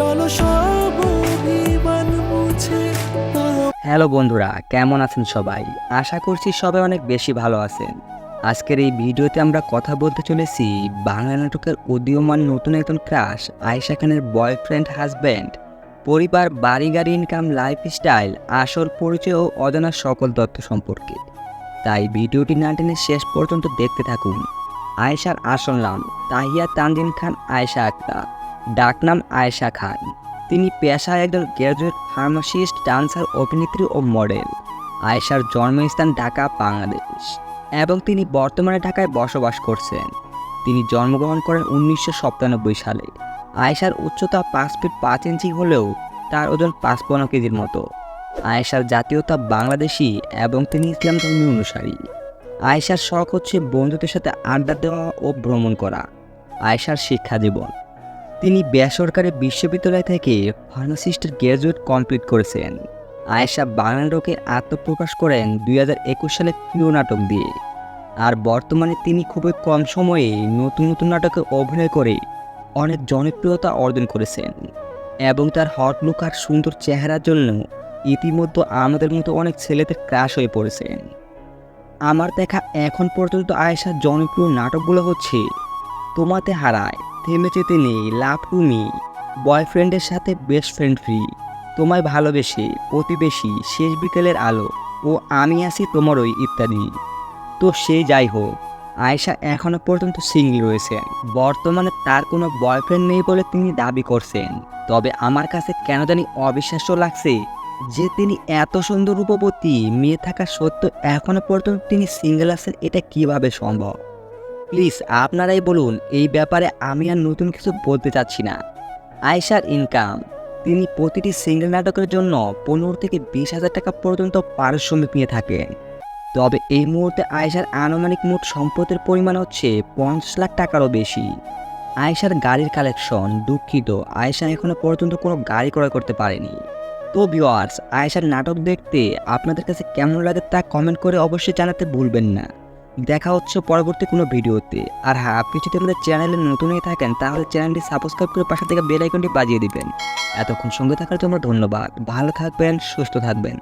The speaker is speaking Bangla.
চলো সব হ্যালো বন্ধুরা, কেমন আছেন সবাই? আশা করছি সবাই অনেক বেশি ভালো আছেন। আজকের এই ভিডিওতে আমরা কথা বলতে চলেছি বাংলা নাটকের উদীয়মান নতুন একজন ক্রাশ আয়েশা খানের বয়ফ্রেন্ড হাজব্যান্ড পরিবার বাড়ি গাড়ি ইনকাম লাইফস্টাইল আসল পরিচয় ও অজানা সকল তথ্য সম্পর্কে। তাই ভিডিওটি না টেনে শেষ পর্যন্ত দেখতে থাকুন। আয়েশার আসল নাম তাহিয়া তানজিন খান, আয়েশা আক্তার। ডাকনাম আয়েশা খান। তিনি পেশায় একজন গ্র্যাজুয়েট ফার্মাসিস্ট, ডান্সার, অভিনেত্রী ও মডেল। আয়েশার জন্মস্থান ঢাকা, বাংলাদেশ। এবং তিনি বর্তমানে ঢাকায় বসবাস করছেন। তিনি জন্মগ্রহণ করেন উনিশশো সাতানব্বই সালে। আয়েশার উচ্চতা পাঁচ ফিট পাঁচ ইঞ্চি হলেও তার ওজন পাঁচপন্ন কেজির মতো। আয়েশার জাতীয়তা বাংলাদেশি এবং তিনি ইসলাম ধর্মী অনুসারী। আয়েশার শখ হচ্ছে বন্ধুদের সাথে আড্ডা দেওয়া ও ভ্রমণ করা। আয়েশার শিক্ষা জীবন তিনি বেসরকারি বিশ্ববিদ্যালয় থেকে ফার্মাসিস্টের গ্র্যাজুয়েট কমপ্লিট করেছেন। আয়েশা বাংলা আত্মপ্রকাশ করেন দুই সালে প্রিয় নাটক দিয়ে। আর বর্তমানে তিনি খুবই কম সময়ে নতুন নতুন নাটকে অভিনয় করে অনেক জনপ্রিয়তা অর্জন করেছেন এবং তার হট লুক আর সুন্দর চেহারার জন্য ইতিমধ্যে আমাদের মতো অনেক ছেলেদের ক্রাশ হয়ে পড়েছেন। আমার দেখা এখন পর্যন্ত আয়েশার জনপ্রিয় নাটকগুলো হচ্ছে তোমাতে হারায়। থেমেছে তিনি, লাভ তুমি। বয়ফ্রেন্ডের সাথে বেস্ট ফ্রেন্ড ফ্রি তোমায় ভালোবেসে প্রতিবেশী শেষ বিকেলের আলো ও আমি আছি তোমারই ইত্যাদি। তো সে যাই হোক, আয়েশা এখনও পর্যন্ত সিঙ্গল রয়েছেন বর্তমানে তার কোনো বয়ফ্রেন্ড নেই বলে তিনি দাবি করছেন। তবে আমার কাছে কেন জানি অবিশ্বাস্য লাগছে যে তিনি এত সুন্দর রূপবতী, মেয়ে থাকা সত্ত্বেও এখনও পর্যন্ত তিনি সিঙ্গেল আছেন, এটা কীভাবে সম্ভব? প্লিজ আপনারাই বলুন, এই ব্যাপারে আমি আর নতুন কিছু বলতে চাচ্ছি না। আয়েশার ইনকাম তিনি প্রতিটি সিঙ্গেল নাটকের জন্য পনেরো থেকে বিশ হাজার টাকা পর্যন্ত পারিশ্রমিক নিয়ে থাকেন তবে এই মুহূর্তে আয়েশার আনুমানিক মোট সম্পদের পরিমাণ হচ্ছে পঞ্চাশ লাখ টাকারও বেশি। আয়েশার গাড়ির কালেকশন দুঃখিত, আয়েশা এখনও পর্যন্ত কোনো গাড়ি ক্রয় করতে পারেনি। তো ভিওয়ার্স আয়েশার নাটক দেখতে আপনাদের কাছে কেমন লাগে তা কমেন্ট করে অবশ্যই জানাতে ভুলবেন না। দেখা হচ্ছে পরবর্তী কোনো ভিডিওতে। আর হ্যাঁ আপনি যদি আমাদের চ্যানেলে নতুন হয়ে থাকেন, তাহলে চ্যানেলটি সাবস্ক্রাইব করে পাশে থেকে বেল আইকনটি বাজিয়ে দিবেন। এতক্ষণ সঙ্গে থাকার জন্য ধন্যবাদ। ভালো থাকবেন, সুস্থ থাকবেন।